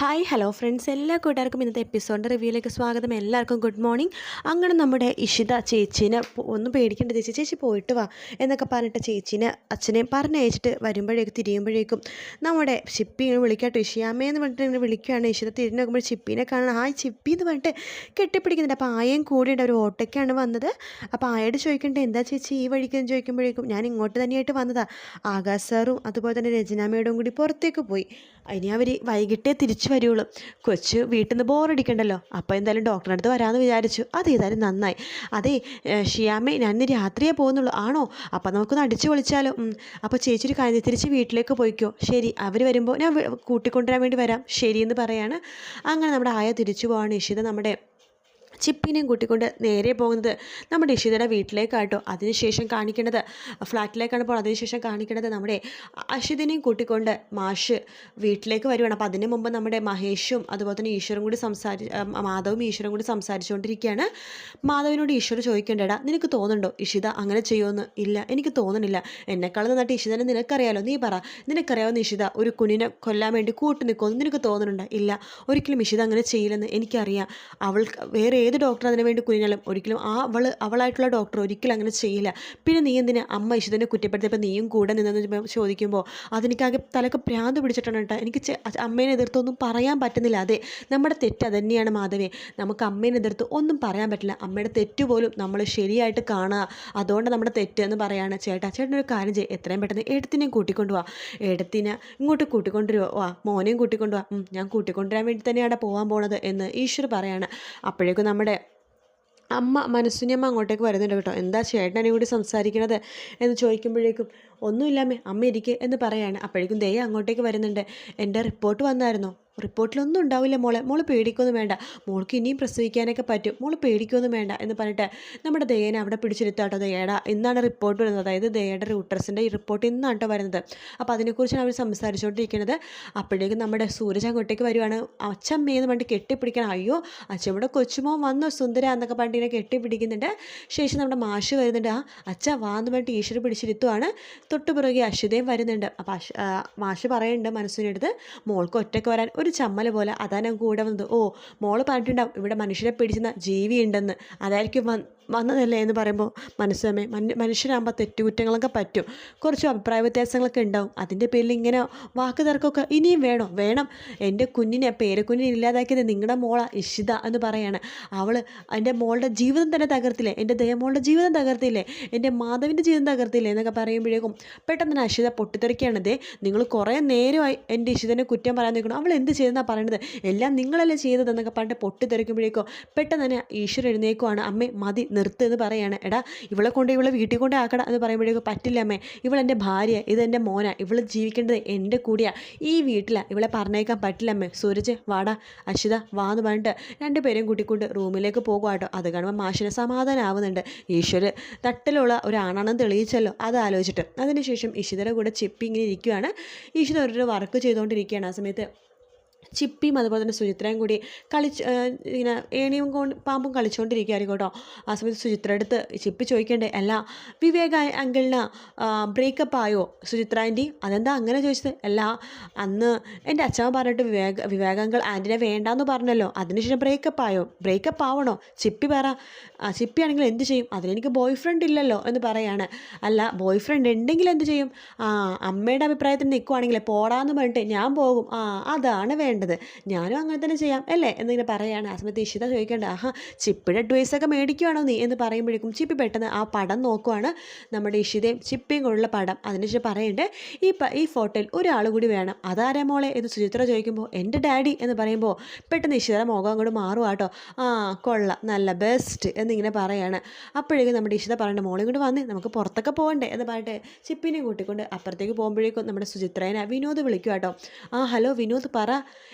Hi hello friends എല്ലാ കൂട്ടുകാർക്കും ഇന്നത്തെ എപ്പിസോഡിന്റെ റിവ്യൂയിലേക്ക് സ്വാഗതം. എല്ലാവർക്കും ഗുഡ് മോർണിംഗ് അങ്ങനെ നമ്മുടെ ഇഷിത ചേച്ചീനെ ഒന്ന് പേടിക്കേണ്ട ചേച്ചി. ചേച്ചി പോയിട്ട് വാ എന്നൊക്കെ പറഞ്ഞിട്ട് ചേച്ചീനെ അച്ഛനെ പറഞ്ഞയച്ചിട്ട് വരുമ്പോഴേക്കും തിരിയുമ്പോഴേക്കും നമ്മുടെ ചിപ്പി ഇങ്ങനെ വിളിക്കാട്ടോ. ഇഷിയാമ്മയെന്ന് പറഞ്ഞിട്ട് ഇങ്ങനെ വിളിക്കുകയാണ്. ഇഷിത തിരിഞ്ഞ് നോക്കുമ്പോൾ കാണണം ഹായ് ചിപ്പി എന്ന് പറഞ്ഞിട്ട് കെട്ടിപ്പിടിക്കുന്നുണ്ട്. അപ്പോൾ ആയയും കൂടിയുണ്ട് ഒരു ഓട്ടയ്ക്കാണ് വന്നത്. അപ്പോൾ ആയോട് ചോദിക്കേണ്ടത് എന്താ ചേച്ചി ഈ വഴിക്കെന്ന് ചോദിക്കുമ്പോഴേക്കും ഞാൻ ഇങ്ങോട്ട് തന്നെയായിട്ട് വന്നതാണ് ആകാശ് സാറും അതുപോലെ തന്നെ രചനാമ്മയോടും കൂടി പുറത്തേക്ക് പോയി. ഇനി അവർ വൈകിട്ടേ തിരിച്ചു വരുള്ളൂ. കൊച്ച് വീട്ടിൽ നിന്ന് ബോറടിക്കണ്ടല്ലോ. അപ്പോൾ എന്തായാലും ഡോക്ടറെ അടുത്ത് വരാമെന്ന് വിചാരിച്ചു. അത് ഏതായാലും നന്നായി. അതെ ഷിയാമ്മേ ഞാൻ ഇന്ന് രാത്രിയേ പോകുന്നുള്ളൂ. ആണോ? അപ്പോൾ നമുക്കൊന്ന് അടിച്ചു വിളിച്ചാലോ. അപ്പോൾ ചേച്ചി ഒരു കാര്യം തിരിച്ച് വീട്ടിലേക്ക് പോയിക്കോ. ശരി അവർ വരുമ്പോൾ ഞാൻ കൂട്ടിക്കൊണ്ടുവരാൻ വേണ്ടി വരാം. ശരിയെന്ന് പറയാണ്. അങ്ങനെ നമ്മുടെ ആയ തിരിച്ചു പോവാണ് ഇഷിത നമ്മുടെ ചിപ്പിനെയും കൂട്ടിക്കൊണ്ട് നേരെ പോകുന്നത് നമ്മുടെ ഇഷിതയുടെ വീട്ടിലേക്കാട്ടോ. അതിനുശേഷം കാണിക്കേണ്ടത് ഫ്ലാറ്റിലേക്കാണ് പോകുന്നത്. അതിനുശേഷം കാണിക്കേണ്ടത് നമ്മുടെ അഷിതിനെയും കൂട്ടിക്കൊണ്ട് മാഷ് വീട്ടിലേക്ക് വരുവാണ്. അപ്പോൾ അതിന് മുമ്പ് നമ്മുടെ മഹേഷും അതുപോലെ തന്നെ ഈശ്വരും കൂടി സംസാരി മാധവും ഈശ്വരും കൂടി സംസാരിച്ചുകൊണ്ടിരിക്കുകയാണ്. മാധവിനോട് ഈശ്വർ ചോദിക്കേണ്ടടാ നിനക്ക് തോന്നുന്നുണ്ടോ? ഇഷിത അങ്ങനെ ചെയ്യുമെന്ന് ഇല്ല എനിക്ക് തോന്നുന്നില്ല. എന്നെക്കാളും നന്നായിട്ട് ഇഷിതനെ നിനക്കറിയാലോ. നീ പറ നിനക്കറിയാവുന്ന ഇഷിത ഒരു കുഞ്ഞിനെ കൊല്ലാൻ വേണ്ടി കൂട്ടു നിൽക്കുമെന്ന് നിനക്ക് തോന്നുന്നുണ്ടോ? ഇല്ല ഒരിക്കലും ഇഷിത അങ്ങനെ ചെയ്യില്ലെന്ന് എനിക്കറിയാം. അവൾ വേറെ ഏത് ഡോക്ടർ അതിനു വേണ്ടി കുഞ്ഞാലും ഒരിക്കലും ആ അവൾ അവളായിട്ടുള്ള ഡോക്ടർ ഒരിക്കലും അങ്ങനെ ചെയ്യില്ല. പിന്നെ നീ എന്തിനെ അമ്മ ഇഷിതനെ കുറ്റപ്പെടുത്തിയപ്പോൾ നീയും കൂടെ നിന്നെന്ന് ചോദിക്കുമ്പോൾ അതെനിക്കാകെ തലക്ക് പ്രാന്ത് പിടിച്ചിട്ടുണ്ട് എനിക്ക് അമ്മേനെ എതിർത്തൊന്നും പറയാൻ പറ്റുന്നില്ല. അതെ നമ്മുടെ തെറ്റ് തന്നെയാണ് മാധവേ. നമുക്ക് അമ്മേനെ എതിർത്ത് ഒന്നും പറയാൻ പറ്റില്ല. അമ്മയുടെ തെറ്റ് പോലും നമ്മൾ ശരിയായിട്ട് കാണുക. അതുകൊണ്ട് നമ്മുടെ തെറ്റ് എന്ന് പറയാണ്. ചേട്ടാ ചേട്ടൻ ഒരു കാര്യം ചെയ്യും. എത്രയും പെട്ടെന്ന് എടുത്തിനെയും കൂട്ടിക്കൊണ്ടുപോവാ എടുത്തിനെ ഇങ്ങോട്ട് കൂട്ടിക്കൊണ്ടുവരുമോ വാ മോനെയും കൂട്ടിക്കൊണ്ടുപോവാ ഞാൻ കൂട്ടിക്കൊണ്ടുവരാൻ വേണ്ടി തന്നെയാണ് പോകാൻ പോണത് എന്ന് ഈശ്വർ പറയാണ്. അപ്പോഴേക്കും നമ്മുടെ അമ്മ മനസ്സുനിയമ്മ അങ്ങോട്ടേക്ക് വരുന്നുണ്ട് കേട്ടോ. എന്താ ചേട്ടനെ കൂടി സംസാരിക്കണത് എന്ന് ചോദിക്കുമ്പോഴേക്കും ഒന്നുമില്ലാമേ അമ്മ ഇരിക്കേ എന്ന് പറയാണ്. അപ്പോഴേക്കും ദയ അങ്ങോട്ടേക്ക് വരുന്നുണ്ട്. എന്റെ റിപ്പോർട്ട് വന്നായിരുന്നോ. റിപ്പോർട്ടിലൊന്നും ഉണ്ടാവില്ല മോളെ. മോൾ പേടിക്കൊന്നും വേണ്ട. മോൾക്ക് ഇനിയും പ്രസവിക്കാനൊക്കെ പറ്റും. മോൾ പേടിക്കൊന്നും വേണ്ട എന്ന് പറഞ്ഞിട്ട് നമ്മുടെ ദയേനെ അവിടെ പിടിച്ചിരുത്താട്ടോ ദയട ഇന്നാണ് റിപ്പോർട്ട് വരുന്നത്. അതായത് ദയയുടെ റൂട്ടർസിന്റെ ഈ റിപ്പോർട്ട് ഇന്നാണ് കേട്ടോ വരുന്നത്. അപ്പോൾ അതിനെക്കുറിച്ചാണ് അവർ സംസാരിച്ചുകൊണ്ടിരിക്കുന്നത്. അപ്പോഴേക്കും നമ്മുടെ സൂരജ് അങ്ങോട്ടേക്ക് വരുവാണ്. അച്ഛമ്മയെന്ന് പറഞ്ഞിട്ട് കെട്ടിപ്പിടിക്കണം. അയ്യോ അച്ഛൻ അച്ഛമ്മയുടെ കൊച്ചുമോൻ വന്നു സുന്ദര എന്നൊക്കെ പറഞ്ഞിട്ട് ഇങ്ങനെ കെട്ടിപ്പിടിക്കുന്നുണ്ട്. ശേഷം നമ്മുടെ മാഷ് വരുന്നുണ്ട്. ആ അച്ഛ വാന്ന് പറഞ്ഞിട്ട് ഈശ്വർ പിടിച്ചിരുത്തുവാണ്. തൊട്ടു പുറകെ അശ്വതയും വരുന്നുണ്ട്. അപ്പോൾ മാഷ് പറയുന്നുണ്ട് മനസ്സിനെടുത്ത്. മോൾക്ക് ഒറ്റയ്ക്ക് വരാൻ ഒരു ചമ്മൽ പോലെ അതാ ഞാൻ കൂടെ വന്നത്. ഓ മോൾ പറഞ്ഞിട്ടുണ്ടാവും ഇവിടെ മനുഷ്യരെ പിടിച്ചെന്ന ജീവിയുണ്ടെന്ന് അതായിരിക്കും വന്നതല്ലേ എന്ന് പറയുമ്പോൾ മനസ്സമേ മനുഷ്യരാകുമ്പോൾ തെറ്റുകുറ്റങ്ങളൊക്കെ പറ്റും. കുറച്ച് അഭിപ്രായ വ്യത്യാസങ്ങളൊക്കെ ഉണ്ടാവും. അതിന്റെ പേരിൽ ഇങ്ങനെ വാക്ക് തർക്കമൊക്കെ ഇനിയും വേണോ വേണം. എന്റെ കുഞ്ഞിനെ പേരക്കുഞ്ഞിനെ ഇല്ലാതാക്കിയത് നിങ്ങളുടെ മോള ഇഷിത എന്ന് പറയാണ്. അവൾ എന്റെ മോളുടെ ജീവിതം തന്നെ തകർത്തില്ലേ? എന്റെ ദയമോളുടെ ജീവിതം തകർത്തില്ലേ? എന്റെ മാധവിന്റെ ജീവിതം തകർത്തില്ലേ? എന്നൊക്കെ പറയുമ്പോഴേക്കും പെട്ടെന്ന് തന്നെ അഷിത പൊട്ടിത്തെറിക്കുകയാണ്. ദേ നിങ്ങൾ കുറേ നേരമായി എന്റെ ഇഷിതനെ കുറ്റം പറയാൻ നിൽക്കണം അവൾ എന്ത് ചെയ്തെന്നാണ് പറയണത്? എല്ലാം നിങ്ങളല്ലേ ചെയ്തതെന്നൊക്കെ പറഞ്ഞിട്ട് പൊട്ടിത്തെറിക്കുമ്പോഴേക്കോ പെട്ടെന്ന് തന്നെ ഈശ്വരൻ എഴുന്നേക്കുവാണ് അമ്മേ മതി നിർത്ത് എന്ന് പറയാണ്. എടാ ഇവളെ കൊണ്ട് ഇവളെ വീട്ടിൽ കൊണ്ട് ആക്കട എന്ന് പറയുമ്പോഴേക്കും പറ്റില്ല അമ്മേ. ഇവളെന്റെ ഭാര്യ എന്റെ മോന. ഇവൾ ജീവിക്കേണ്ടത് എന്റെ കൂടിയാ. ഈ വീട്ടിലാണ് ഇവളെ പറഞ്ഞേക്കാൻ പറ്റില്ല അമ്മേ. സൂരജ് വാടാ. വാ എന്ന് പറഞ്ഞിട്ട് രണ്ടുപേരെയും കൂട്ടിക്കൊണ്ട് റൂമിലേക്ക് പോകുവാട്ടോ അത് കാണുമ്പോൾ മാഷിന് സമാധാനമാവുന്നുണ്ട് ഈശ്വര് തട്ടിലുള്ള ഒരാണാണെന്ന് തെളിയിച്ചല്ലോ. അത് ആലോചിച്ചിട്ട്. അതിനുശേഷം ഇഷിതയുടെ കൂടെ ചിപ്പി ഇങ്ങനെ ഇരിക്കുകയാണ് ഈശ്വര ഒരു വർക്ക് ചെയ്തുകൊണ്ടിരിക്കുകയാണ് ആ സമയത്ത്. ചിപ്പിയും അതുപോലെ തന്നെ സുചിത്രയും കൂടി കളിച്ച് ഇങ്ങനെ ഏണിയും കൊണ്ട് പാമ്പും കളിച്ചുകൊണ്ടിരിക്കുകയായിരിക്കും കേട്ടോ. ആ സമയത്ത് സുചിത്ര അടുത്ത് ചിപ്പി ചോദിക്കണ്ടേ അല്ല വിവേക അങ്കിളിന് ബ്രേക്കപ്പ് ആയോ? സുചിത്ര ആന്റി അതെന്താ അങ്ങനെ ചോദിച്ചത്? അല്ല അന്ന് എന്റെ അച്ഛൻ പറഞ്ഞിട്ട് വിവേക വിവേക അങ്കിൾ ആന്റിനെ വേണ്ടാന്ന് പറഞ്ഞല്ലോ. അതിനുശേഷം ബ്രേക്കപ്പ് ആയോ? ബ്രേക്കപ്പ് ആവണോ? ചിപ്പി പറ ചിപ്പി ആണെങ്കിൽ എന്ത് ചെയ്യും? അതിനെനിക്ക് ബോയ് ഫ്രണ്ട് ഇല്ലല്ലോ എന്ന് പറയാണ്. അല്ല ബോയ് ഫ്രണ്ട് ഉണ്ടെങ്കിൽ എന്ത് ചെയ്യും? ആ അമ്മയുടെ അഭിപ്രായത്തിന് നിൽക്കുവാണെങ്കിൽ പോടാന്ന് പറഞ്ഞിട്ട് ഞാൻ പോകും. ആ അതാണ് വേണ്ടത്. ഞാനും അങ്ങനെ തന്നെ ചെയ്യാം അല്ലേ? എന്നിങ്ങനെ പറയാണ് ആ സമയത്ത് ഇഷിത ചോദിക്കേണ്ട. ആഹാ ചിപ്പിയുടെ അഡ്വൈസ് ഒക്കെ മേടിക്കുവാണോ നീ? എന്ന് പറയുമ്പോഴേക്കും ചിപ്പി പെട്ടെന്ന് ആ പടം നോക്കുവാണ്. നമ്മുടെ ഇഷിതയും ചിപ്പിയും കൊണ്ടുള്ള പടം. അതിനുശേഷം പറയണ്ടേ ഈ ഈ ഫോട്ടോയിൽ ഒരാൾ കൂടി വേണം. അതാരാ മോളെ? എന്ന് സുചിത്ര ചോദിക്കുമ്പോൾ എന്റെ ഡാഡി എന്ന് പറയുമ്പോൾ പെട്ടെന്ന് ഇഷിതയുടെ മുഖം അങ്ങോട്ട് മാറുക കേട്ടോ ആ കൊള്ള. നല്ല ബെസ്റ്റ് എന്നിങ്ങനെ പറയാണ്. അപ്പോഴേക്കും നമ്മുടെ ഇഷിത പറയണ്ട മോളെ ഇങ്ങോട്ട് വന്നേ. നമുക്ക് പുറത്തൊക്കെ പോകണ്ടേ എന്ന് പറഞ്ഞിട്ട് ചിപ്പിനെ കൂട്ടിക്കൊണ്ട് അപ്പുറത്തേക്ക് പോകുമ്പോഴേക്കും നമ്മുടെ സുചിത്രേനെ വിനോദ് വിളിക്കുക കേട്ടോ ആ ഹലോ വിനോദ് പറ.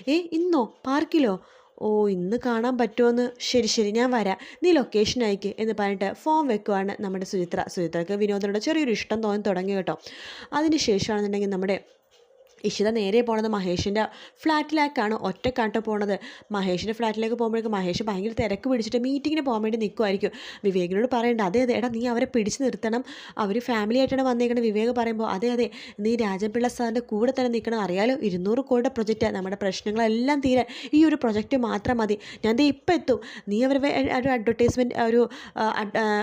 ഏ ഇന്നോ? പാർക്കിലോ? ഓ ഇന്ന് കാണാൻ പറ്റുമോയെന്ന് ശരി ശരി ഞാൻ വരാം. നീ ലൊക്കേഷൻ അയക്ക് എന്ന് പറഞ്ഞിട്ട് ഫോം വെക്കുവാണ് നമ്മുടെ സുചിത്ര. സുചിത്രക്ക് വിനോദിനോട് ചെറിയൊരു ഇഷ്ടം തോന്നി തുടങ്ങി കേട്ടോ. അതിന് ശേഷമാണെന്നുണ്ടെങ്കിൽ നമ്മുടെ ഇഷിത നേരെ പോണത് മഹേഷിന്റെ ഫ്ലാറ്റിലേക്കാണ്. ഒറ്റക്കാട്ട് പോണത്. മഹേഷിന്റെ ഫ്ലാറ്റിലേക്ക് പോകുമ്പോഴേക്കും മഹേഷ് ഭയങ്കര തിരക്ക് പിടിച്ചിട്ട് മീറ്റിങ്ങിന് പോകാൻ വേണ്ടി നിൽക്കുമായിരിക്കും വിവേകിനോട് പറയേണ്ട അതെ അതെ എടാ നീ അവരെ പിടിച്ചു നിർത്തണം. അവർ ഫാമിലി ആയിട്ടാണ് വന്നേക്കുന്നത് വിവേക് പറയുമ്പോൾ അതെ അതെ നീ രാജപിള്ള സാറിന്റെ കൂടെ തന്നെ നിൽക്കണം. അറിയാലോ ഇരുന്നൂറ് കോടിയുടെ പ്രൊജക്റ്റ് നമ്മുടെ പ്രശ്നങ്ങളെല്ലാം തീരാൻ ഈ ഒരു പ്രൊജക്റ്റ് മാത്രം മതി. ഞാൻ ദേ ഇപ്പം എത്തും. നീ അവർ ഒരു അഡ്വർടൈസ്മെന്റ് ഒരു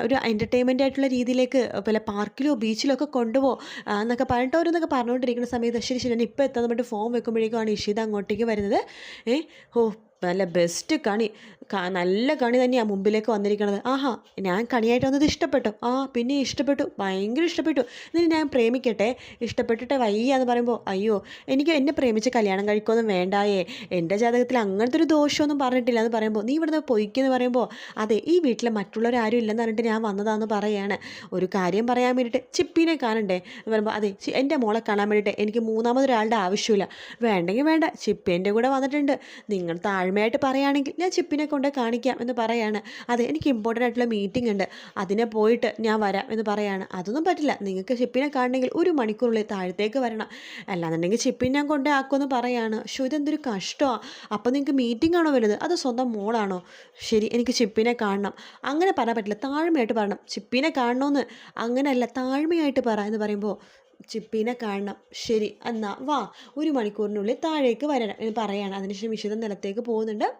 ഒരു എന്റർടൈൻമെന്റ് ആയിട്ടുള്ള രീതിയിലേക്ക് വല്ല പാർക്കിലോ ബീച്ചിലോ ഒക്കെ കൊണ്ടുപോകും എന്നൊക്കെ പറഞ്ഞിട്ട് ഓരോന്നൊക്കെ പറഞ്ഞുകൊണ്ടിരിക്കുന്ന സമയത്ത് ശരി ശരി ഇപ്പോൾ എത്താൻ പറഞ്ഞിട്ട് വെക്കുമ്പോഴേക്കും വെക്കുമ്പോഴേക്കുമാണ് ഇഷിത അങ്ങോട്ടേക്ക് വരുന്നത്. ഏ ഓ നല്ല ബെസ്റ്റ് കണി. നല്ല കണി തന്നെയാണ് മുമ്പിലേക്ക് വന്നിരിക്കുന്നത് ആഹാ ഞാൻ കണിയായിട്ട് വന്നത് ഇഷ്ടപ്പെട്ടു. ആ പിന്നെ ഇഷ്ടപ്പെട്ടു. ഭയങ്കര ഇഷ്ടപ്പെട്ടു. ഇതിന് ഞാൻ പ്രേമിക്കട്ടെ. ഇഷ്ടപ്പെട്ടിട്ട് വയ്യ എന്ന് പറയുമ്പോൾ അയ്യോ എനിക്ക് എന്നെ പ്രേമിച്ച് കല്യാണം കഴിക്കുമെന്നും വേണ്ടായേ. എന്റെ ജാതകത്തിൽ അങ്ങനത്തെ ഒരു ദോഷമൊന്നും പറഞ്ഞിട്ടില്ല എന്ന് പറയുമ്പോൾ നീ ഇവിടുന്ന് പൊയ്ക്കെന്ന് പറയുമ്പോൾ അതെ ഈ വീട്ടിൽ മറ്റുള്ളവരാരും ഇല്ലെന്ന് പറഞ്ഞിട്ട് ഞാൻ വന്നതാന്ന് പറയാണ്. ഒരു കാര്യം പറയാൻ വേണ്ടിയിട്ട് ചിപ്പിനെ കാണണ്ടേ? എന്ന് പറയുമ്പോൾ അതെ എന്റെ മോളെ കാണാൻ വേണ്ടിയിട്ട് എനിക്ക് മൂന്നാമതൊരാളുടെ ആവശ്യമില്ല. വേണ്ടെങ്കിൽ വേണ്ട. ചിപ്പി എന്റെ കൂടെ വന്നിട്ടുണ്ട്. നിങ്ങൾ താഴ്മയായിട്ട് പറയുകയാണെങ്കിൽ ഞാൻ ചിപ്പിനെ കൊണ്ട് കാണിക്കാം എന്ന് പറയാണ്. അതെ എനിക്ക് ഇമ്പോർട്ടന്റ് ആയിട്ടുള്ള മീറ്റിംഗ് ഉണ്ട്. അതിനെ പോയിട്ട് ഞാൻ വരാം എന്ന് പറയാണ്. അതൊന്നും പറ്റില്ല. നിങ്ങൾക്ക് ചിപ്പിനെ കാണണമെങ്കിൽ ഒരു മണിക്കൂറിൽ താഴത്തേക്ക് വരണം. അല്ലാന്നുണ്ടെങ്കിൽ ചിപ്പിനെ ഞാൻ കൊണ്ടേ ആക്കുമെന്ന് പറയാണ്. ഷോ ഇതെന്തൊരു കഷ്ടമാണ് അപ്പോൾ നിങ്ങൾക്ക് മീറ്റിംഗ് ആണോ വരുന്നത് അത് സ്വന്തം മോളാണോ? ശരി എനിക്ക് ചിപ്പിനെ കാണണം. അങ്ങനെ പറയാൻ പറ്റില്ല. താഴ്മയായിട്ട് പറയണം. ചിപ്പിനെ കാണണമെന്ന് അങ്ങനെയല്ല താഴ്മയായിട്ട് പറ എന്ന് പറയുമ്പോൾ ചിപ്പിനെ കാണണം. ശരി എന്നാ വാ. ഒരു മണിക്കൂറിനുള്ളിൽ താഴേക്ക് വരണം എന്ന് പറയാണ്. അതിനുശേഷം വിശുദ്ധ നിലത്തേക്ക് പോകുന്നുണ്ട്.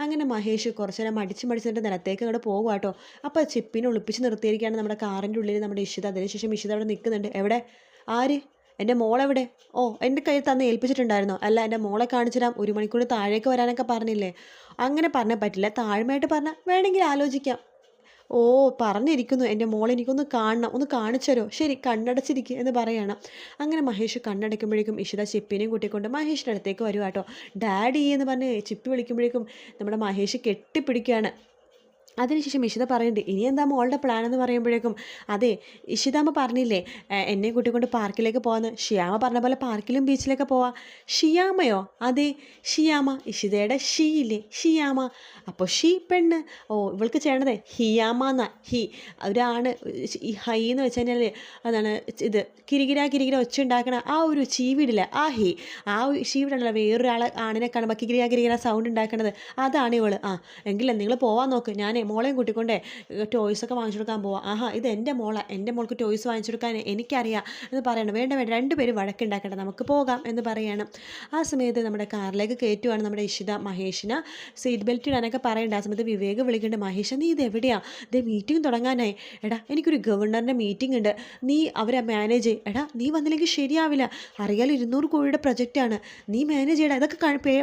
അങ്ങനെ മഹേഷ് കുറച്ച് നേരം മടിച്ച് മടിച്ചിട്ട് നിലത്തേക്ക് അങ്ങോട്ട് പോകുക കേട്ടോ അപ്പോൾ ചിപ്പിനെ ഒളിപ്പിച്ച് നിർത്തിയിരിക്കുകയാണ് നമ്മുടെ കാറിന്റെ ഉള്ളിൽ നമ്മുടെ ഇഷിത അതിനുശേഷം ഇഷിത അവിടെ നിൽക്കുന്നുണ്ട്. എവിടെ? ആര്? എന്റെ മോളെവിടെ? ഓ എന്റെ കയ്യിൽ തന്നെ ഏൽപ്പിച്ചിട്ടുണ്ടായിരുന്നോ? അല്ല എന്റെ മോളെ കാണിച്ചു തരാം ഒരു മണിക്കൂർ താഴേക്ക് വരാനൊക്കെ പറഞ്ഞില്ലേ? അങ്ങനെ പറഞ്ഞാൽ പറ്റില്ല. താഴ്മയായിട്ട് പറഞ്ഞാൽ വേണമെങ്കിൽ ആലോചിക്കാം. ഓ പറഞ്ഞിരിക്കുന്നു എന്റെ മോൾ എനിക്കൊന്ന് കാണണം ഒന്ന് കാണിച്ചരോ ശരി കണ്ണടച്ചിരിക്കുക എന്ന് പറയണം. അങ്ങനെ മഹേഷ് കണ്ണടയ്ക്കുമ്പോഴേക്കും ഇഷിത ചിപ്പിനെയും കൂട്ടിക്കൊണ്ട് മഹേഷിന്റെ അടുത്തേക്ക് വരുവാട്ടോ ഡാഡി എന്ന് പറഞ്ഞ് ചിപ്പി വിളിക്കുമ്പോഴേക്കും നമ്മുടെ മഹേഷ് കെട്ടിപ്പിടിക്കുകയാണ്. അതിനുശേഷം ഇഷിത പറയുന്നുണ്ട് ഇനി എന്താ മോളുടെ പ്ലാൻ എന്ന് പറയുമ്പോഴേക്കും അതെ ഇഷിതാമ്മ പറഞ്ഞില്ലേ "ഏ, എന്നെ കൂട്ടിക്കൊണ്ട് പാർക്കിലേക്ക് പോകാമെന്ന് ഷിയാമ പറഞ്ഞ പോലെ പാർക്കിലും ബീച്ചിലൊക്കെ പോവാ. ഷിയാമയോ? അതെ ഷിയാമ. ഇഷിതയുടെ ഷീ ഇല്ലേ? ഷിയാമ. അപ്പോൾ ഷീ പെണ്ണ്. ഓ ഇവൾക്ക് ചെയ്യണത് ഹിയാമ എന്ന. ഹി ഒരാണ് ഹൈ എന്ന് വെച്ച് കഴിഞ്ഞാൽ അതാണ് ഇത് കിരികിര കിരികിര ഒച്ച ഉണ്ടാക്കണ ആ ഒരു ചീവിടില്ല ആ ഹി. ആ ചീവിടാണല്ലോ വേറൊരാളെ ആണിനെ കാണുമ്പോൾ കിരികിര കിരികിര സൗണ്ട് ഉണ്ടാക്കണത്. അതാണ് ഇവൾ. ആ എങ്കിലും നിങ്ങൾ പോവാൻ നോക്ക്. ഞാനേ മോളെയും കൂട്ടിക്കൊണ്ടേ ടോയ്സ് ഒക്കെ വാങ്ങിച്ചു കൊടുക്കാൻ പോവാം. ആഹാ ഇത് എന്റെ മോളെ. എന്റെ മോൾക്ക് ടോയ്സ് വാങ്ങിച്ചു കൊടുക്കാൻ എനിക്കറിയാം എന്ന് പറയണം. വേണ്ട വേണ്ട രണ്ടുപേരും വഴക്കുണ്ടാക്കട്ടെ നമുക്ക് പോകാം എന്ന് പറയാണ്. ആ സമയത്ത് നമ്മുടെ കാറിലേക്ക് കയറ്റുവാണ് നമ്മുടെ ഇഷിത മഹേഷിന്. സീറ്റ് ബെൽറ്റ് ഇടാനൊക്കെ പറയണ്ട. ആ സമയത്ത് വിവേക് വിളിക്കേണ്ട മഹേഷ നീ ഇത് എവിടെയാണ് ഇതേ മീറ്റിംഗ് തുടങ്ങാനായി. എടാ എനിക്കൊരു ഗവർണറിന്റെ മീറ്റിംഗ് ഉണ്ട്. നീ അവരെ മാനേജ് ചെയ്യ്. എടാ നീ വന്നില്ലെങ്കിൽ ശരിയാവില്ല. അറിയാലോ ഇരുന്നൂറ് കോടിയുടെ പ്രൊജക്റ്റാണ് നീ മാനേജ് ചെയ്യടാ. ഇതൊക്കെ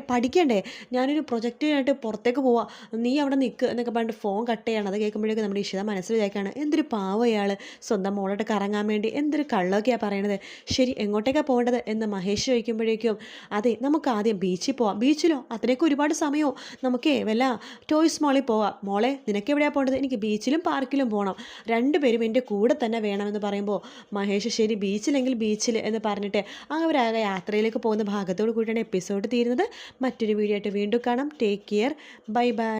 പഠിക്കണ്ടേ? ഞാനൊരു പ്രൊജക്റ്റിനായിട്ട് പുറത്തേക്ക് പോവാം. നീ അവിടെ നിൽക്കുക എന്നൊക്കെ പറഞ്ഞിട്ട് ഫോൺ കട്ട് ചെയ്യണം. അത് കേൾക്കുമ്പോഴേക്കും നമ്മുടെ ഇഷിത മനസ്സിൽ വിചാരിക്കുകയാണ് എന്തൊരു പാവ ഇയാൾ സ്വന്തം മോളോട്ട് കറങ്ങാൻ വേണ്ടി എന്തൊരു കള്ളമൊക്കെയാണ് പറയണത്. ശരി എങ്ങോട്ടേക്കാണ് പോകേണ്ടത്? എന്ന് മഹേഷ് ചോദിക്കുമ്പോഴേക്കും അതെ നമുക്ക് ആദ്യം ബീച്ചിൽ പോവാം. ബീച്ചിലോ? അതിനൊക്കെ ഒരുപാട് സമയമോ? നമുക്കേ വല്ല ടോയ്സ് മോളിൽ പോവാം. മോളെ നിനക്ക് എവിടെയാണ് പോകേണ്ടത്? എനിക്ക് ബീച്ചിലും പാർക്കിലും പോകണം. രണ്ടുപേരും എന്റെ കൂടെ തന്നെ വേണമെന്ന് പറയുമ്പോൾ മഹേഷ് ശരി ബീച്ചിലെങ്കിൽ ബീച്ചിൽ എന്ന് പറഞ്ഞിട്ട് അവരാകെ യാത്രയിലേക്ക് പോകുന്ന ഭാഗത്തോട് കൂടിയാണ് എപ്പിസോഡ് തീരുന്നത്. മറ്റൊരു വീഡിയോ ആയിട്ട് വീണ്ടും കാണാം. Take care bye bye